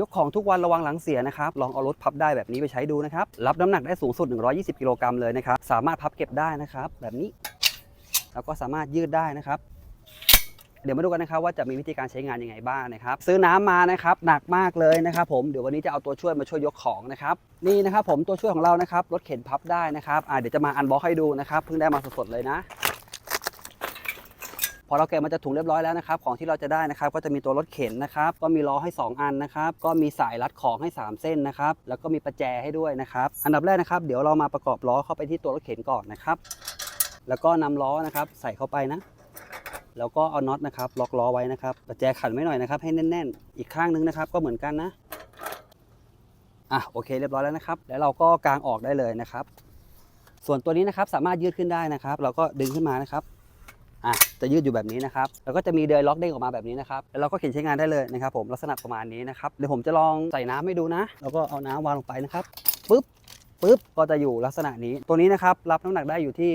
ยกของทุกวันระวังหลังเสียนะครับ ลองเอารถพับได้แบบนี้ไปใช้ดูนะครับ รับน้ำหนักได้สูงสุด 120 กิโลกรัมเลยนะครับ สามารถพับเก็บได้นะครับ แบบนี้ แล้วก็สามารถยืดได้นะครับ เดี๋ยวมาดูกันนะครับว่าจะมีวิธีการใช้งานยังไงบ้างนะครับ ซื้อน้ำมานะครับ หนักมากเลยนะครับ ผม เดี๋ยววันนี้จะเอาตัวช่วยมาช่วยยกของนะครับ นี่นะครับผมตัวช่วยของเรานะครับ รถเข็นพับได้นะครับอ่าเดี๋ยวจะมาอันบ็อกให้ดูนะครับ เพิ่งได้มาสดๆเลยนะ อเราแกะมาจากถุงเรียบร้อยแล้วนะครับของที่เราจะได้นะครับก็จะมีตัวรถเข็นนะครับก็มีล้อให้ 2 อันนะครับก็มีสายรัดของให้ 3 เส้นนะครับแล้วก็มีประแจให้ด้วยนะครับอันดับแรกนะครับเดี๋ยวเรามาประกอบล้อเข้าไปที่ตัวรถเข็นก่อนนะครับแล้วก็นำล้อนะครับใส่เข้าไปนะแล้วก็เอาน็อตนะครับล็อกล้อไว้นะครับประแจขันไว้หน่อยนะครับให้แน่น ๆ อีกข้างนึงนะครับก็เหมือนกันนะอะโอเคเรียบร้อยแล้วนะครับ แล้วเราก็กางออกได้เลยนะครับ ส่วนตัวนี้นะครับสามารถยืดขึ้นได้นะครับ เราก็ดึงขึ้นมานะครับ อะจะยืดอยู่แบบนี้นะครับ แล้วก็จะมีเดยล็อกเด้งออกมาแบบนี้นะครับแล้วเราก็เข็นใช้งานได้เลยนะครับผมลักษณะประมาณนี้นะครับเดี๋ยวผมจะลองใส่น้ำให้ดูนะ แล้วก็เอาน้ำวางลงไปนะครับปึ๊บปึ๊บก็จะอยู่ลักษณะนี้ ตัวนี้นะครับรับน้ำหนักได้อยู่ที่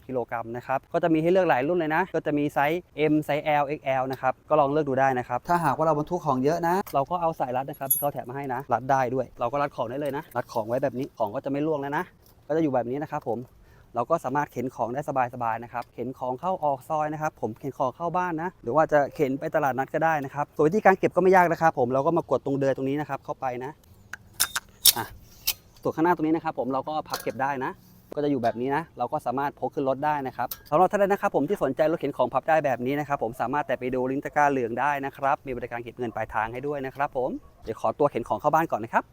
120 กิโลกรัมนะครับ ก็จะมีให้เลือกหลายรุ่นเลยนะ ก็จะมีไซส์ M ไซส์ L XL นะครับ ก็ลองเลือกดูได้นะครับ ถ้าหากว่าเราบรรทุกของเยอะนะ เราก็เอาสายรัดนะครับที่เขาแถมมาให้นะ รัดได้ด้วย เราก็รัดของได้เลยนะ รัดของไว้แบบนี้ ของก็จะไม่ล่วงแล้วนะ ก็จะอยู่แบบนี้นะครับผม เราก็สามารถเข็นของได้สบายๆนะครับเข็นของเข้าออกซอยนะครับ ผมเข็นของเข้าบ้านนะ หรือว่าจะเข็นไปตลาดนัดก็ได้นะครับส่วนวิธีการเก็บก็ไม่ยากนะครับผมเราก็มากดตรงเดือยตรงนี้นะครับเข้าไปนะอะส่วนข้างหน้าตรงนี้นะครับผมเราก็พับเก็บได้นะ ก็จะอยู่แบบนี้นะ เราก็สามารถพกขึ้นรถได้นะครับสำหรับท่านใดนะครับผมที่สนใจรถเข็นของพับได้แบบนี้นะครับผมสามารถแต่ไปดูลิงก์ตะกร้าเหลืองได้นะครับมีบริการเก็บเงินปลายทางให้ด้วยนะครับผมเดี๋ยวขอตัวเข็นของเข้าบ้านก่อนนะครับ